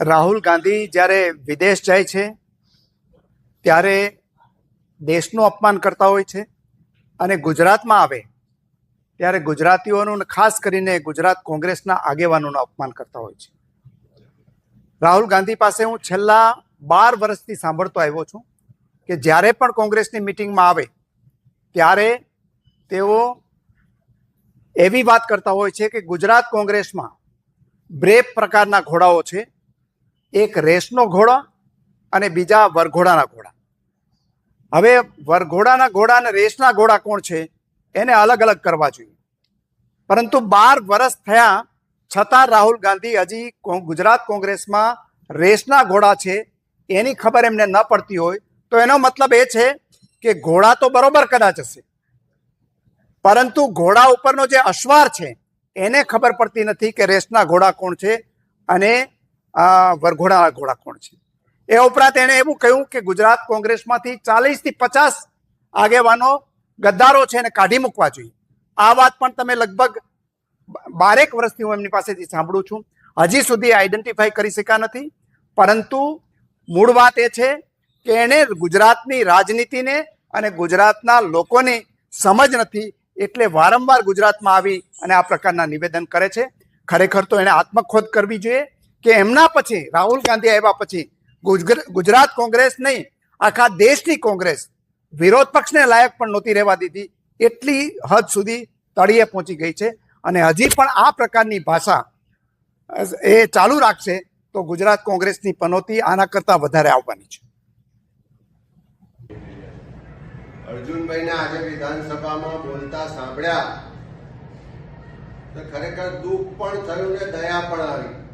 રાહુલ ગાંધી જ્યારે વિદેશ જાય છે, ત્યારે દેશનું અપમાન કરતા હોય છે અને ગુજરાતમાં આવે, ત્યારે ગુજરાતીઓનું ખાસ કરીને ગુજરાત કોંગ્રેસના આગેવાનોનું અપમાન કરતા હોય છે. રાહુલ ગાંધી પાસે હું છેલ્લા બાર વર્ષથી સાંભળતો આવ્યો છું કે જ્યારે પણ કોંગ્રેસની મિટિંગમાં આવે, ત્યારે તેઓ એવી વાત કરતા હોય છે કે ગુજરાત કોંગ્રેસમાં બ્રેપ પ્રકારના ઘોડાઓ છે એક રેસનો ઘોડો અને બીજા વરઘોડાના ઘોડા. હવે વરઘોડાના ઘોડા અને રેસના ઘોડા કોણ છે? એને અલગ અલગ કરવા જોઈએ. પરંતુ બાર વર્ષ થયા, છતાં રાહુલ ગાંધી હજી ગુજરાત કોંગ્રેસમાં રેસના ઘોડા છે, એની ખબર એમને ન પડતી હોય, તો એનો મતલબ એ છે કે ઘોડા તો બરોબર કદાચ હશે. પરંતુ ઘોડા ઉપરનો જે અશ્વાર છે, એને ખબર પડતી નથી કે રેસના ઘોડા કોણ છે, અને આ વરઘોડાના ઘોડા કોણ છે? એ ઉપરાંત એણે એવું કહ્યું કે ગુજરાત કોંગ્રેસમાંથી ચાલીસથી પચાસ આગેવાનો ગદ્દારો છે એને કાઢી મૂકવા જોઈએ. આ વાત પણ તમે લગભગ બારેક વર્ષથી હું એમની પાસેથી સાંભળું છું. હજી સુધી આઈડેન્ટિફાઈ કરી શક્યા નથી. પરંતુ મૂળ વાત એ છે કે એણે ગુજરાતની રાજનીતિને અને ગુજરાતના લોકોને સમજ નથી એટલે વારંવાર ગુજરાતમાં આવી અને આ પ્રકારના નિવેદન કરે છે. ખરેખર તો એણે આત્મખોદ કરવી જોઈએ. કે એમના પછી, રાહુલ ગાંધી આવ્યા પછી ગુજર- ગુજરાત કોંગ્રેસ નહીં, આખા દેશની કોંગ્રેસ વિરોધ પક્ષને લાયક પણ નહોતી રહેવા દીધી. એટલી હદ સુધી તળિયે પહોંચી ગઈ છે અને હજી પણ આ પ્રકારની ભાષા એ ચાલુ રાખશે તો ગુજરાત કોંગ્રેસની પનોતી આના કરતાં વધારે આવવાની છે. અર્જુનભાઈને આજે વિધાનસભામાં બોલતા સાંભળ્યા તો ખરેખર દુઃખ પણ થયું ને દયા પણ આવી.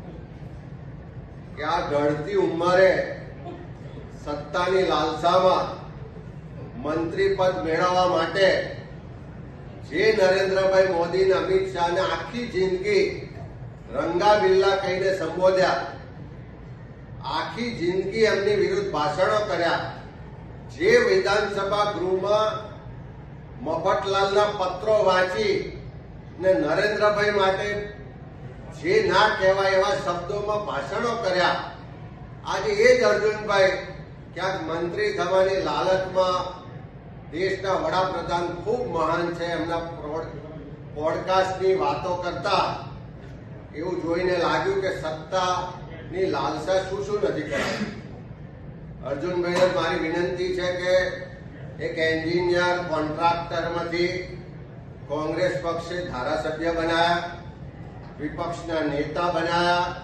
કે આ ઘડતી ઉંમરે સત્તાની લાલસામાં મંત્રી પદ મેળવવા માટે જે નરેન્દ્રભાઈ મોદી ને અમિત શાહને આખી જિંદગી રંગા બિલ્લા કહીને સંબોધ્યા, આખી જિંદગી એમની વિરુદ્ધ ભાષણો કર્યા. જે વિધાનસભા ગૃહમાં મફતલાલના પત્રો વાંચી ને નરેન્દ્રભાઈ માટે જે ના કહેવાય એવા શબ્દોમાં ભાષણો કર્યા. આજે એ જ અર્જુનભાઈ ક્યાંક મંત્રી થવાની લાલચમાં દેશના વડાપ્રધાન ખૂબ મહાન છે. એમના પોડકાસ્ટની વાતો કરતા એવું જોઈને લાગ્યું કે સત્તાની લાલસા શું શું નથી કરાવી અર્જુનભાઈને મારી વિનંતી છે કે એક એન્જિનિયર કોન્ટ્રાક્ટરમાંથી કોંગ્રેસ પક્ષે ધારાસભ્ય બનાયા. વિપક્ષના નેતા બનાયા.